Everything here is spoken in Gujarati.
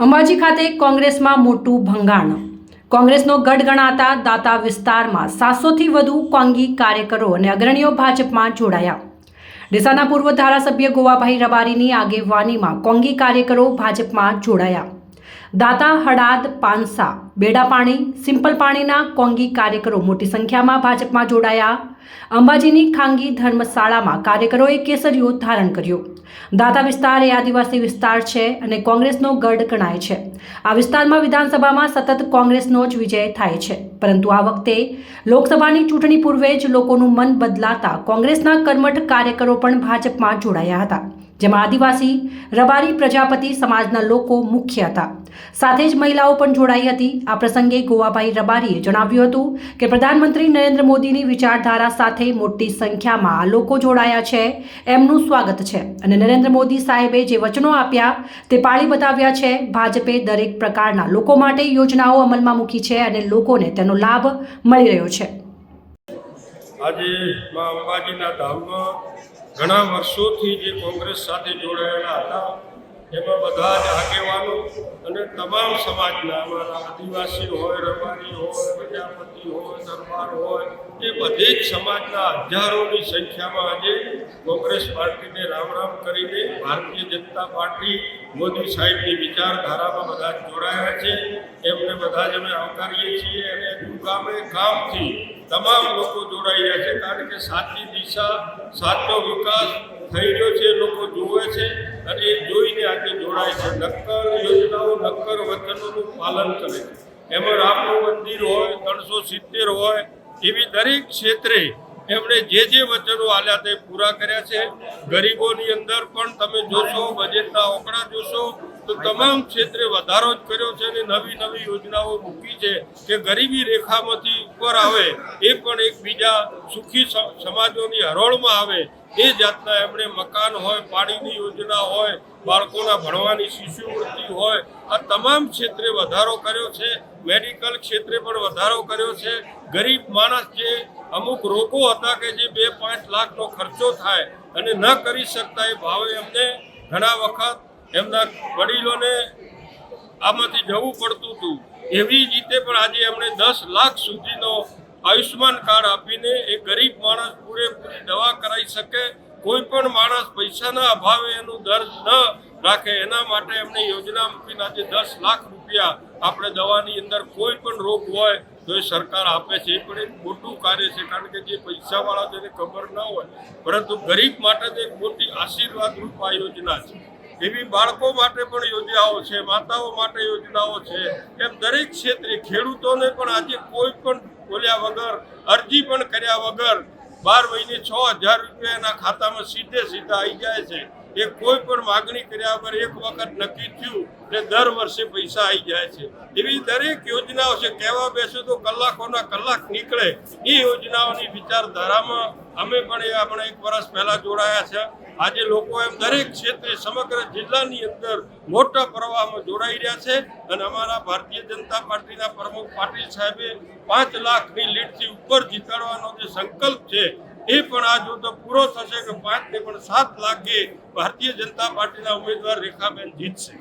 અંબાજી ખાતે કોંગ્રેસમાં મોટું ભંગાણ. કોંગ્રેસનો ગઢ ગણાતા દાતા વિસ્તારમાં સાતસોથી વધુ કોંગી કાર્યકરો અને અગ્રણીઓ ભાજપમાં જોડાયા. ડીસાના પૂર્વ ધારાસભ્ય ગોવાભાઈ રબારીની આગેવાનીમાં કોંગી કાર્યકરો ભાજપમાં જોડાયા. દાતા હડાદ પાનસા બેડાપાણી સિમ્પલ પાણીના કોંગી કાર્યકરો મોટી સંખ્યામાં ભાજપમાં જોડાયા. અંબાજીની ખાનગી ધર્મશાળામાં કાર્યકરોએ કેસરીઓ ધારણ કર્યો. દાતા વિસ્તાર એ આદિવાસી વિસ્તાર છે અને કોંગ્રેસનો ગઢ ગણાય છે. આ વિસ્તારમાં વિધાનસભામાં સતત કોંગ્રેસનો જ વિજય થાય છે. પરંતુ આ વખતે લોકસભાની ચૂંટણી પૂર્વે જ લોકોનું મન બદલાતા કોંગ્રેસના કર્મઠ કાર્યકરો પણ ભાજપમાં જોડાયા હતા. જેમાં આદિવાસી, રબારી પ્રજાપતિ સમાજના લોકો મુખ્ય હતા. સાથે જ મહિલાઓ પણ જોડાઈ હતી. આ પ્રસંગે ગોવાભાઈ રબારીએ જણાવ્યું હતું કે પ્રધાનમંત્રી નરેન્દ્ર મોદીની વિચારધારા સાથે મોટી સંખ્યામાં લોકો જોડાયા છે. એમનું સ્વાગત છે. અને નરેન્દ્ર મોદી સાહેબે જે વચનો આપ્યા તે પાળી બતાવ્યા છે. ભાજપે દરેક પ્રકારના લોકો માટે યોજનાઓ અમલમાં મૂકી છે અને લોકોને તેનો લાભ મળી રહ્યો છે. આજે ઘણા વર્ષોથી જે કોંગ્રેસ સાથે જોડાયેલા હતા, એમાં બધા જ આગેવાનો અને તમામ સમાજના અમારા આદિવાસી હોય, રબારી હોય, પ્રજાપતિ હોય, દરબાર હોય, એ બધે જ સમાજના હજારોની સંખ્યામાં આજે કોંગ્રેસ પાર્ટીને રામ રામ કરીને ભારતીય જનતા પાર્ટી, મોદી સાહેબની વિચારધારામાં બધા જોડાયા છે. એમને બધા જ અમે આવકારીએ છીએ અને ગામે ગામથી તમામ લોકો જોડાઈ રહ્યા છે, કારણ કે સાચી દિશા, સાચો વિકાસ થઈ રહ્યો છે, લોકો જુએ છે અને એ જોઈને આજે જોડાય છે. નક્કર યોજનાઓ, નક્કર વચનોનું પાલન કરે છે. એમાં રામનું મંદિર હોય, ત્રણસો સિત્તેર હોય, એવી દરેક ક્ષેત્રે એમણે જે જે વચનો આલ્યા તે પૂરા કર્યા છે. ગરીબોની અંદર પણ તમે જોશો, બજેટના ઓકડા જોશો તો તમામ ક્ષેત્રે વધારો જ કર્યો છે અને નવી નવી યોજનાઓ મૂકી છે કે ગરીબી રેખામાંથી ઉપર આવે, એ પણ એકબીજા સુખી સમાજોની હરોળમાં આવે, એ જાતના એમણે મકાન હોય, પાણીની યોજના હોય, બાળકોના ભણવાની શિષ્યવૃત્તિ હોય, આ તમામ ક્ષેત્રે વધારો કર્યો છે. મેડિકલ ક્ષેત્રે પણ વધારો કર્યો છે. ગરીબ માણસ જે અમુક રોગો હતા કે જે બે પાંચ લાખનો ખર્ચો થાય અને ન કરી શકતા એ ભાવે અમને ઘણા વખત એમના વડીલોને આમાંથી જવું પડતું હતું. એવી રીતે પણ આજે એમણે દસ લાખ સુધીનો આયુષ્માન કાર્ડ આપીને એ ગરીબ માણસ પૂરેપૂરી દવા કરાવી શકે, કોઈ પણ માણસ પૈસાના અભાવે એનું દર્દ ન રાખે, એના માટે એમણે યોજના મૂકીને આજે દસ લાખ રૂપિયા આપણે દવાની અંદર કોઈ પણ રોગ હોય તો એ સરકાર આપે છે. એ પણ એક મોટું કાર્ય છે, કારણ કે જે પૈસાવાળા તેને ખબર ન હોય, પરંતુ ગરીબ માટે તો એક મોટી આશીર્વાદ રૂપ આ યોજના છે. એવી બાળકો માટે પણ યોજનાઓ છે, માતાઓ માટે યોજનાઓ છે. એમ દરેક ક્ષેત્રે ખેડૂતોને પણ આજે કોઈ પણ બોલ્યા વગર, અરજી પણ કર્યા વગર બાર મહિને છ હજાર રૂપિયા એના ખાતામાં સીધે સીધા આવી જાય છે. એ કોઈ પણ માગણી કર્યા વગર એક વખત નક્કી થયું ને દર વર્ષે પૈસા આવી જાય છે. એવી દરેક યોજનાઓ છે, કહેવા બેસો તો કલાકોના કલાક નીકળે. એ યોજનાઓની વિચારધારામાં અમે પણ એ આપણે એક વર્ષ પહેલા જોડાયા છે. આજે લોકો એમ દરેક ક્ષેત્રે સમગ્ર જિલ્લાની અંદર મોટા પ્રવાહમાં જોડાઈ રહ્યા છે અને અમારા ભારતીય જનતા પાર્ટીના પ્રમુખ પાટીલ સાહેબે પાંચ લાખની લીડથી ઉપર જીતાડવાનો જે સંકલ્પ છે, એ પણ આ જોતો પૂરો થશે કે પાંચ ને પણ સાત લાખે ભારતીય જનતા પાર્ટીના ઉમેદવાર રેખાબેન જીતશે.